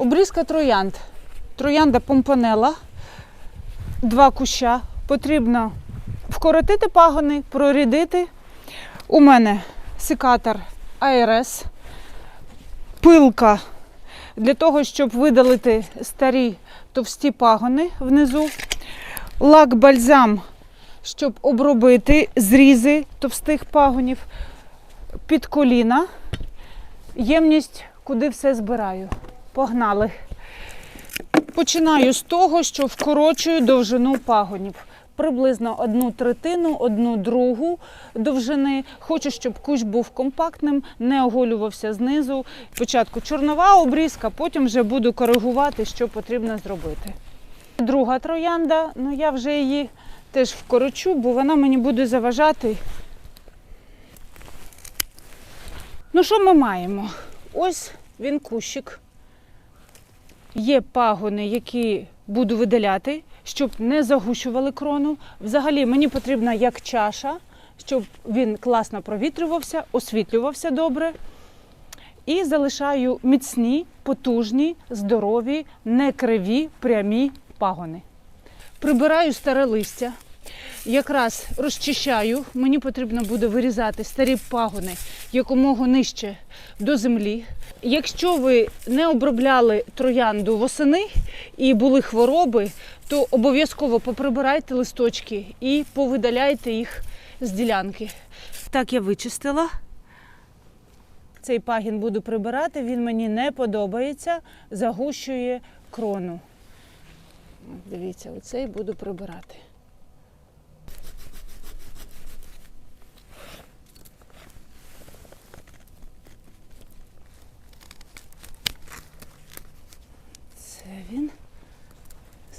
Обрізка троянд. Троянда помпанела, два куща. Потрібно вкоротити пагони, прорідити. У мене секатор АРС, пилка для того, щоб видалити старі товсті пагони внизу, лак бальзам, щоб обробити зрізи товстих пагонів, під коліна, ємність, куди все збираю. Погнали. Починаю з того, що вкорочую довжину пагонів. Приблизно одну третину, одну другу довжини. Хочу, щоб кущ був компактним, не оголювався знизу. Спочатку чорнова обрізка, потім вже буду коригувати, що потрібно зробити. Друга троянда, ну я вже її теж вкорочу, бо вона мені буде заважати. Ну, що ми маємо? Ось він кущик. Є пагони, які буду видаляти, щоб не загущували крону. Взагалі мені потрібна як чаша, щоб він класно провітрювався, освітлювався добре. І залишаю міцні, потужні, здорові, не криві, прямі пагони. Прибираю старе листя, якраз розчищаю. Мені потрібно буде вирізати старі пагони якомога нижче до землі. Якщо ви не обробляли троянду восени і були хвороби, то обов'язково поприбирайте листочки і повидаляйте їх з ділянки. Так я вичистила. Цей пагін буду прибирати, він мені не подобається, загущує крону. Дивіться, оцей буду прибирати. Це він.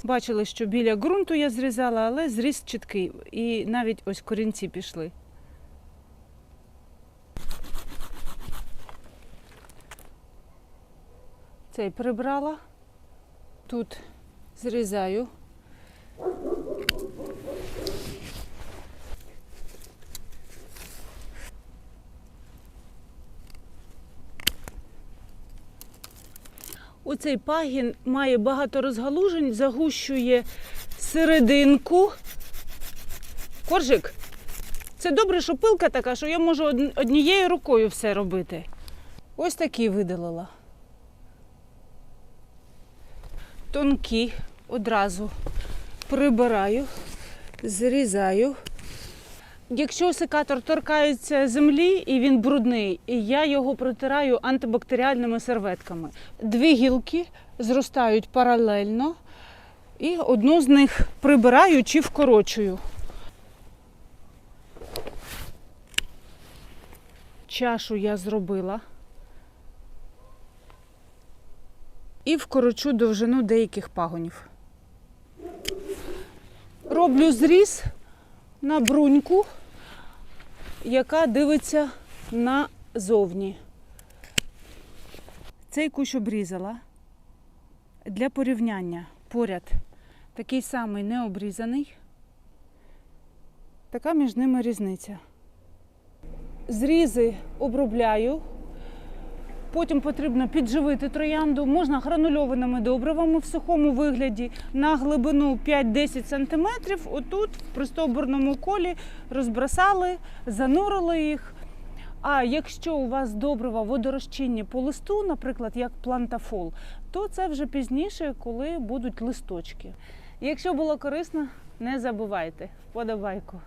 Бачили, що біля ґрунту я зрізала, але зріз чіткий. І навіть ось корінці пішли. Цей прибрала. Тут зрізаю. Оцей пагін має багато розгалужень, загущує серединку. Коржик, це добре, що пилка така, що я можу однією рукою все робити. Ось такі видалила. Тонкі одразу прибираю, зрізаю. Якщо секатор торкається землі і він брудний, і я його протираю антибактеріальними серветками. Дві гілки зростають паралельно, і одну з них прибираю чи вкорочую. Чашу я зробила. І вкорочу довжину деяких пагонів. Роблю зріз на бруньку, яка дивиться назовні. Цей кущ обрізала для порівняння. Поряд такий самий необрізаний. Така між ними різниця. Зрізи обробляю. Потім потрібно підживити троянду. Можна гранульованими добривами в сухому вигляді на глибину 5-10 см. Отут, в пристовбурному колі, розбросали, занурили їх. А якщо у вас добрива водорозчинні по листу, наприклад, як плантафол, то це вже пізніше, коли будуть листочки. Якщо було корисно, не забувайте. Вподобайку.